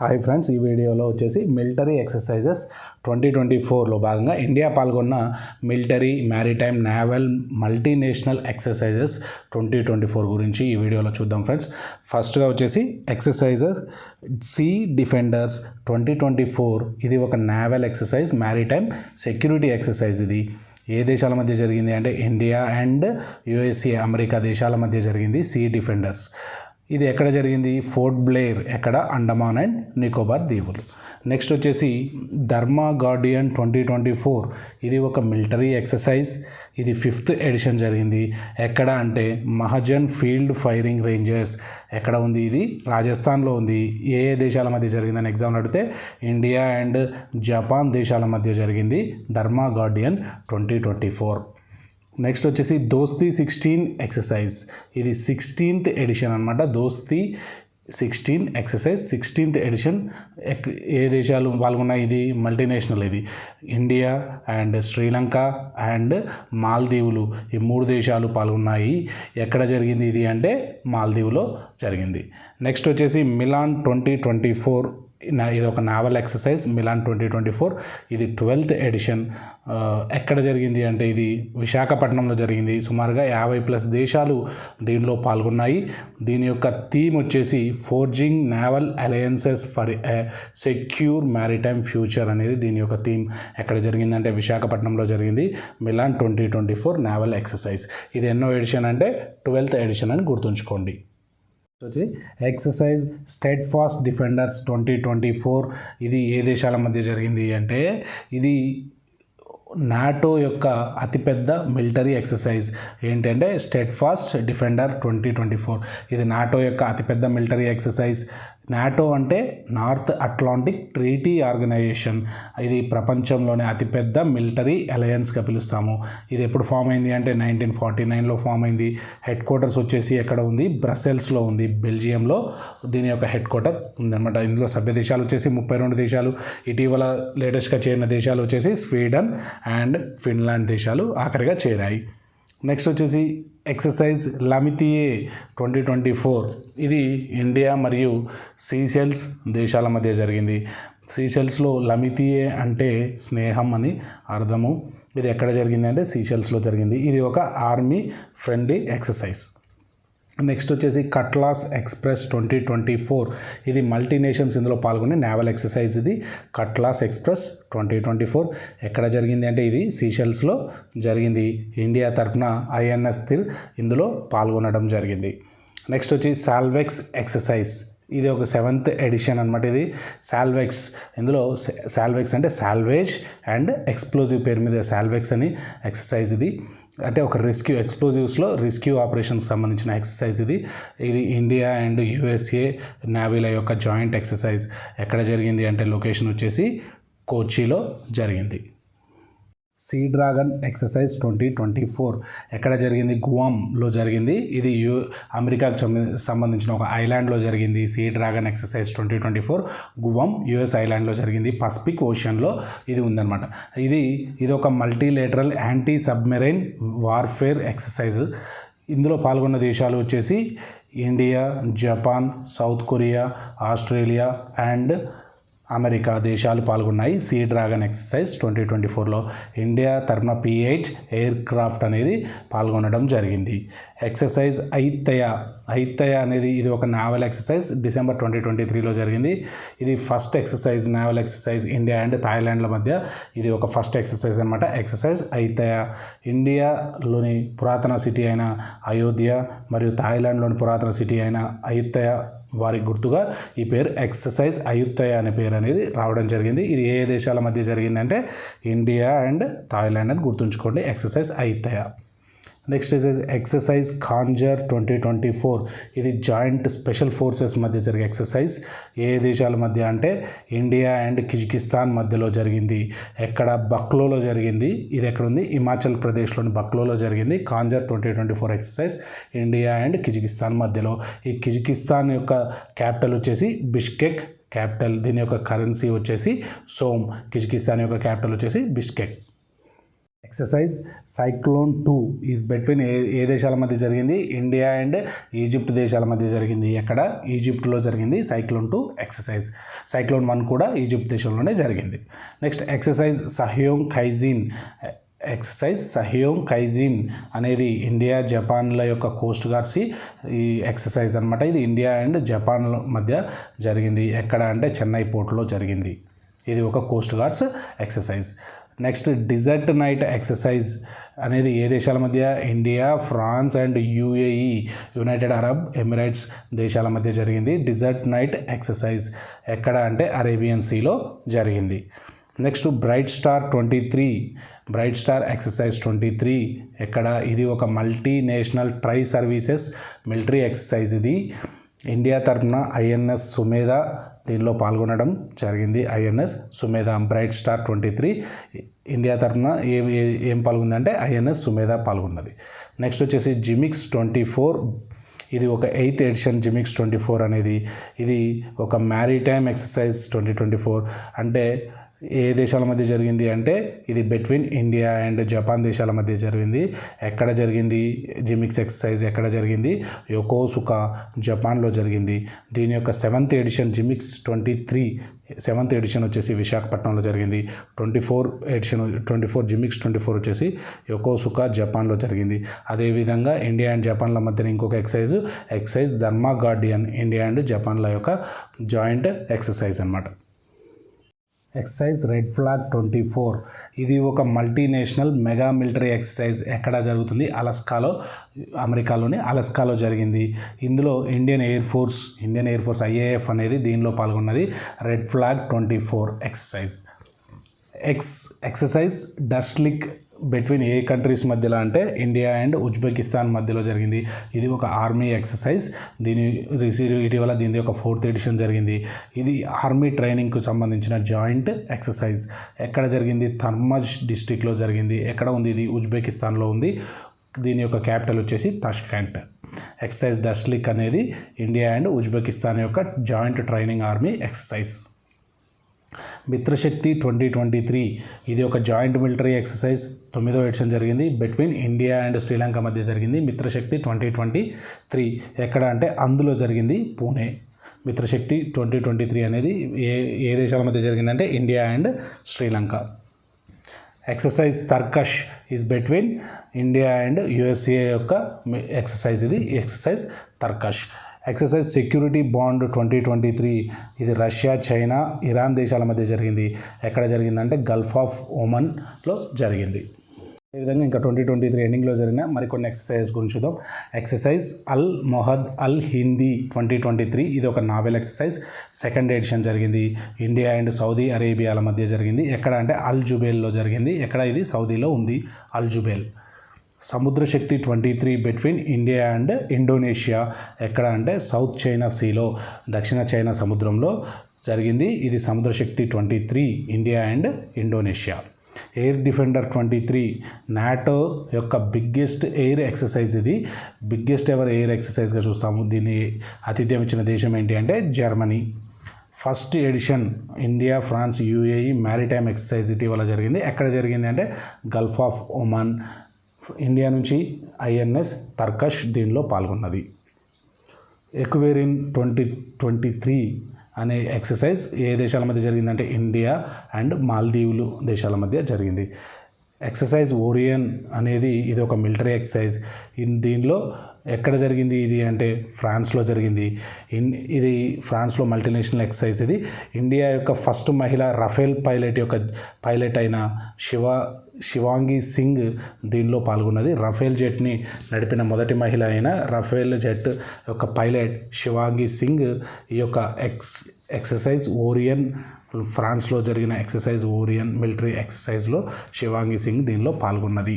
Hi friends ఈ వీడియోలో వచ్చేసి మిలిటరీ ఎక్సర్సైజెస్ ట్వంటీ ట్వంటీ ఫోర్లో భాగంగా ఇండియా పాల్గొన్న military maritime naval multinational exercises twenty twenty four గురించి ఈ వీడియోలో చూద్దాం ఫ్రెండ్స్. ఫస్ట్గా వచ్చేసి exercises sea defenders twenty twenty four ఇది ఒక naval exercise maritime security exercise ఇది. ఏ దేశాల మధ్య జరిగింది అంటే ఇండియా అండ్ యుఎస్ఏ అమెరికా దేశాల మధ్య జరిగింది సీ డిఫెండర్స్. ఇది ఎక్కడ జరిగింది? ఫోర్ట్ బ్లేర్ ఎక్కడ? అండమాన్ అండ్ నికోబార్ దీవులు. నెక్స్ట్ వచ్చేసి Dharma Guardian twenty twenty four. ఇది ఒక మిలిటరీ ఎక్సర్సైజ్. ఇది ఫిఫ్త్ ఎడిషన్ జరిగింది. ఎక్కడ అంటే మహజన్ ఫీల్డ్ ఫైరింగ్ రేంజర్స్. ఎక్కడ ఉంది ఇది? రాజస్థాన్లో ఉంది. ఏ ఏ దేశాల మధ్య జరిగిందని ఎగ్జామ్ అడిగితే ఇండియా అండ్ జపాన్ దేశాల మధ్య జరిగింది Dharma guardian twenty twenty four. Next వచ్చేసి దోస్తీ సిక్స్టీన్ ఎక్సర్సైజ్ ఇది సిక్స్టీన్త్ ఎడిషన్ అనమాట Dosti sixteen exercise sixteenth edition ఏ దేశాలు పాల్గొన్నాయి? ఇది మల్టీనేషనల్ ఇది. ఇండియా అండ్ శ్రీలంక అండ్ మాల్దీవులు ఈ మూడు దేశాలు పాల్గొన్నాయి. ఎక్కడ జరిగింది ఇది అంటే మాల్దీవులో జరిగింది. నెక్స్ట్ వచ్చేసి మిలాన్ ట్వంటీ ట్వంటీ ఫోర్ ఇది ఒక naval exercise Milan twenty twenty four. ఇది ట్వెల్త్ ఎడిషన్. ఎక్కడ జరిగింది అంటే ఇది విశాఖపట్నంలో జరిగింది. సుమారుగా యాభై ప్లస్ దేశాలు దీనిలో పాల్గొన్నాయి. దీని యొక్క థీమ్ వచ్చేసి forging naval alliances for secure maritime future అనేది దీని యొక్క థీమ్. ఎక్కడ జరిగిందంటే విశాఖపట్నంలో జరిగింది. Milan twenty twenty four naval exercise. ఇది ఎన్నో ఎడిషన్ అంటే ట్వెల్త్ ఎడిషన్ అని గుర్తుంచుకోండి. వచ్చి exercise steadfast defenders twenty twenty four ఇది ఏ దేశాల మధ్య జరిగింది అంటే ఇది నాటో యొక్క అతిపెద్ద మిలిటరీ ఎక్సర్సైజ్ ఏంటంటే steadfast defender twenty twenty four. ఇది నాటో యొక్క అతిపెద్ద మిలిటరీ ఎక్సర్సైజ్. నాటో అంటే నార్త్ అట్లాంటిక్ ట్రీటీ ఆర్గనైజేషన్. ఇది ప్రపంచంలోనే అతిపెద్ద మిలిటరీ అలయన్స్గా పిలుస్తాము. ఇది ఎప్పుడు ఫామ్ అయింది అంటే నైన్టీన్ ఫార్టీ నైన్లో ఫామ్ అయింది. హెడ్ క్వార్టర్స్ వచ్చేసి ఎక్కడ ఉంది? బ్రసెల్స్లో ఉంది. బెల్జియంలో దీని యొక్క హెడ్ క్వార్టర్ ఉందన్నమాట. ఇందులో సభ్య దేశాలు వచ్చేసి ముప్పై రెండు దేశాలు ఇటీవల లేటెస్ట్గా చేరిన దేశాలు వచ్చేసి స్వీడన్ అండ్ ఫిన్లాండ్ దేశాలు ఆఖరిగా చేరాయి. నెక్స్ట్ వచ్చేసి exercise Lamitiye twenty twenty four ఇది ఇండియా మరియు సీషెల్స్ దేశాల మధ్య జరిగింది. సీషెల్స్లో లమితియే అంటే స్నేహం అని అర్థము. ఇది ఎక్కడ జరిగింది అంటే సీషెల్స్లో జరిగింది. ఇది ఒక ఆర్మీ ఫ్రెండ్లీ ఎక్సర్సైజ్ నెక్స్ట్ వచ్చేసి Cutlass Express twenty twenty four. ఇది మల్టీనేషన్స్ ఇందులో పాల్గొనే నావల్ ఎక్సర్సైజ్ ఇది. Cutlass Express twenty twenty four. ఎక్కడ జరిగింది అంటే ఇది సీషెల్స్లో జరిగింది. ఇండియా తరఫున ఐఎన్ఎస్ థిల్ ఇందులో పాల్గొనడం జరిగింది. నెక్స్ట్ వచ్చి సాల్వెక్స్ ఎక్సర్సైజ్. ఇది ఒక సెవెంత్ ఎడిషన్ అనమాట ఇది. సాల్వెక్స్. ఇందులో సాల్వెక్స్ అంటే సాల్వేజ్ అండ్ ఎక్స్ప్లోజివ్ పేరు మీద సాల్వెక్స్ అని ఎక్సర్సైజ్ ఇది. అంటే ఒక రెస్క్యూ ఎక్స్ప్లోజివ్స్లో రెస్క్యూ ఆపరేషన్కి సంబంధించిన ఎక్సర్సైజ్ ఇది. ఇది ఇండియా అండ్ యుఎస్ఏ నావీల యొక్క జాయింట్ ఎక్సర్సైజ్. ఎక్కడ జరిగింది అంటే లొకేషన్ వచ్చేసి కోచిలో జరిగింది. Sea dragon exercise twenty twenty four. ఎక్కడ జరిగింది? గువామ్లో జరిగింది. ఇది యు అమెరికాకు సంబంధించిన ఒక ఐలాండ్లో జరిగింది. Sea dragon exercise twenty twenty four Guam US ఐలాండ్లో జరిగింది. పసిఫిక్ ఓషన్లో ఇది ఉందన్నమాట. ఇది ఇది ఒక multilateral anti submarine warfare exercise. ఇందులో పాల్గొన్న దేశాలు వచ్చేసి India Japan South Korea Australia and America దేశాలు పాల్గొన్నాయి. Sea dragon exercise twenty twenty ఫోర్లో ఇండియా తరఫున పి ఎయిట్ ఎయిర్ క్రాఫ్ట్ అనేది పాల్గొనడం జరిగింది. ఎక్సర్సైజ్ ఐత్తయ ఐత్తయ అనేది ఇది ఒక naval exercise December twenty twenty త్రీలో జరిగింది. ఇది first exercise naval exercise India and థాయిలాండ్ల మధ్య ఇది ఒక ఫస్ట్ ఎక్సర్సైజ్ అనమాట ఎక్సర్సైజ్ ఐత్తయ ఇండియాలోని పురాతన సిటీ అయిన అయోధ్య మరియు థాయిలాండ్లోని పురాతన సిటీ అయిన ఐత్తయ వారికి గుర్తుగా ఈ పేరు ఎక్సర్సైజ్ అయుత్తయ అనే పేరు అనేది రావడం జరిగింది. ఇది ఏ దేశాల మధ్య జరిగిందంటే ఇండియా అండ్ థాయిలాండ్ అని గుర్తుంచుకోండి. Exercise Ayutthaya. Next is exercise Khanjar twenty twenty four ఇది జాయింట్ స్పెషల్ ఫోర్సెస్ మధ్య జరిగే ఎక్సర్సైజ్. ఏ దేశాల మధ్య అంటే ఇండియా అండ్ కిజికిస్తాన్ మధ్యలో జరిగింది. ఎక్కడ బక్లోలో జరిగింది? ఇది ఎక్కడ ఉంది హిమాచల్ ప్రదేశ్లోని బక్లోలో జరిగింది. Khanjar twenty twenty four exercise India and Kyrgyzstan మధ్యలో. ఈ కిజికిస్తాన్ యొక్క క్యాపిటల్ వచ్చేసి బిష్కెక్ క్యాపిటల్. దీని యొక్క కరెన్సీ వచ్చేసి సోమ్. కిజికిస్తాన్ యొక్క క్యాపిటల్ వచ్చేసి Bishkek. Exercise cyclone two is between ఏ ఏ దేశాల మధ్య జరిగింది? ఇండియా అండ్ ఈజిప్ట్ దేశాల మధ్య జరిగింది. ఎక్కడ? ఈజిప్ట్లో జరిగింది cyclone two exercise. Cyclone one కూడా ఈజిప్ట్ దేశంలోనే జరిగింది. Next exercise Sahyog Kaijin exercise Sahyog Kaijin అనేది ఇండియా జపాన్ల యొక్క కోస్ట్ గార్డ్స్ ఈ ఎక్సర్సైజ్ అనమాట ఇది ఇండియా అండ్ జపాన్ మధ్య జరిగింది. ఎక్కడ అంటే చెన్నై పోర్ట్లో జరిగింది. ఇది ఒక coast guards exercise. Next desert knight exercise అనేది ఏ దేశాల మధ్య? India France and UAE United Arab Emirates దేశాల మధ్య జరిగింది. డిజర్ట్ నైట్ ఎక్సర్సైజ్ ఎక్కడ అంటే అరేబియన్ సీలో జరిగింది. Next Bright Star twenty three Bright Star exercise twenty three ఎక్కడ? ఇది ఒక multinational tri services military exercise ఇది. ఇండియా తరఫున ఐఎన్ఎస్ సుమేధ దీనిలో పాల్గొనడం జరిగింది. INS Sumedha Bright Star twenty three. India తరఫున ఏ ఏం పాల్గొందంటే ఐఎన్ఎస్ సుమేధ పాల్గొన్నది. నెక్స్ట్ వచ్చేసి జిమిక్స్ ట్వంటీ ఫోర్. ఇది ఒక eighth edition JIMEX twenty four అనేది. ఇది ఒక maritime exercise twenty twenty four. అంటే ఏ దేశాల మధ్య జరిగింది అంటే ఇది బిట్వీన్ ఇండియా అండ్ జపాన్ దేశాల మధ్య జరిగింది. ఎక్కడ జరిగింది? జిమిక్స్ ఎక్సర్సైజ్ ఎక్కడ జరిగింది? యొకోసుకా జపాన్లో జరిగింది. దీని యొక్క seventh edition JIMEX twenty three seventh edition వచ్చేసి విశాఖపట్నంలో జరిగింది. Twenty four edition twenty four JIMEX twenty four వచ్చేసి యొకోసుకా జపాన్లో జరిగింది. అదేవిధంగా ఇండియా అండ్ జపాన్ల మధ్యన ఇంకొక exercise exercise Dharma Guardian India and జపాన్ల యొక్క జాయింట్ ఎక్సర్సైజ్ అన్నమాట. Exercise Red Flag twenty four. ఇది ఒక మల్టీనేషనల్ మెగా మిలిటరీ ఎక్సర్సైజ్ ఎక్కడ జరుగుతుంది? అలస్కాలో అమెరికాలోని అలస్కాలో జరిగింది. ఇందులో Indian Air Force Indian Air Force IAF అనేది దీనిలో పాల్గొన్నది. Red Flag twenty four exercise ex exercise Dustlik between ఏ కంట్రీస్ మధ్యలో అంటే ఇండియా అండ్ ఉజ్బెకిస్తాన్ మధ్యలో జరిగింది. ఇది ఒక ఆర్మీ ఎక్సర్సైజ్ దీని రిసీవ్ ఇటీవల దీని ఒక ఫోర్త్ ఎడిషన్ జరిగింది. ఇది ఆర్మీ ట్రైనింగ్కు సంబంధించిన జాయింట్ ఎక్సర్సైజ్ ఎక్కడ జరిగింది? థర్మజ్ డిస్టిక్లో జరిగింది. ఎక్కడ ఉంది? ఇది ఉజ్బెకిస్తాన్లో ఉంది. దీని యొక్క క్యాపిటల్ వచ్చేసి తష్కెంట్ ఎక్సర్సైజ్ డస్ట్లిక్ అనేది ఇండియా అండ్ ఉజ్బెకిస్తాన్ యొక్క joint training army exercise Mitra Shakti twenty twenty three. ఇది ఒక జాయింట్ మిలిటరీ ఎక్సర్సైజ్. తొమ్మిదో ఎడిషన్ జరిగింది. బిట్వీన్ ఇండియా అండ్ శ్రీలంక మధ్య జరిగింది. Mitra Shakti twenty twenty three. ఎక్కడ అంటే అందులో జరిగింది Pune. Mitra Shakti twenty twenty three అనేది ఏ ఏ దేశాల మధ్య జరిగిందంటే India and Sri Lanka. Exercise Tarkash is between. India and USA యొక్క ఎక్సర్సైజ్ ఇది. Exercise Tarkash. Exercise security bond twenty twenty three ఇది రష్యా చైనా ఇరాన్ దేశాల మధ్య జరిగింది. ఎక్కడ జరిగిందంటే గల్ఫ్ ఆఫ్ ఒమన్లో జరిగింది. అదేవిధంగా ఇంకా ట్వంటీ ట్వంటీ త్రీ ఎండింగ్లో జరిగిన మరికొన్ని ఎక్సర్సైజ్ గురించి చూద్దాం. Exercise Al Mohed Al Hindi twenty twenty three ఇది ఒక నావెల్ ఎక్సర్సైజ్. సెకండ్ ఎడిషన్ జరిగింది. ఇండియా అండ్ సౌదీ అరేబియాల మధ్య జరిగింది. ఎక్కడ అంటే అల్ జుబేల్లో జరిగింది. ఎక్కడ ఇది? సౌదీలో ఉంది. Al Jubail. Samudra Shakti twenty three between India and Indonesia ఎక్కడ అంటే సౌత్ చైనా సీలో దక్షిణ చైనా సముద్రంలో జరిగింది. ఇది Samudra Shakti twenty three India and Indonesia Air Defender twenty three NATO యొక్క బిగ్గెస్ట్ ఎయిర్ ఎక్సర్సైజ్ ఇది. బిగ్గెస్ట్ ఎవర్ ఎయిర్ ఎక్సర్సైజ్గా చూస్తాము. దీన్ని ఆతిథ్యం ఇచ్చిన దేశం ఏంటి అంటే Germany. First edition India France UAE maritime exercise ఇటీవల జరిగింది. ఎక్కడ జరిగింది అంటే గల్ఫ్ ఆఫ్ ఒమాన్ ఇండియా నుంచి ఐఎన్ఎస్ తర్కష్ దీనిలో పాల్గొన్నది. ఎక్వేరిన్ ట్వంటీ ట్వంటీ త్రీ అనే ఎక్సర్సైజ్ ఏ దేశాల మధ్య జరిగిందంటే ఇండియా అండ్ మాల్దీవులు దేశాల మధ్య జరిగింది. ఎక్సర్సైజ్ ఓరియన్ అనేది ఇది ఒక మిలిటరీ ఎక్సర్సైజ్. ఇన్ దీనిలో ఎక్కడ జరిగింది ఇది అంటే ఫ్రాన్స్లో జరిగింది. ఇన్ ఇది ఫ్రాన్స్లో మల్టీనేషనల్ ఎక్సర్సైజ్ ఇది. ఇండియా యొక్క ఫస్ట్ మహిళ రఫేల్ పైలట్ యొక్క పైలట్ అయిన శివ శివాంగి సింగ్ దీనిలో పాల్గొన్నది. రఫేల్ జెట్ని నడిపిన మొదటి మహిళ అయిన రఫేల్ జెట్ యొక్క పైలట్ శివాంగి సింగ్ ఈ యొక్క ఎక్స్ ఎక్సర్సైజ్ ఓరియన్ ఫ్రాన్స్లో జరిగిన ఎక్సర్సైజ్ ఓరియన్ మిలిటరీ ఎక్సర్సైజ్లో శివాంగి సింగ్ దీనిలో పాల్గొన్నది.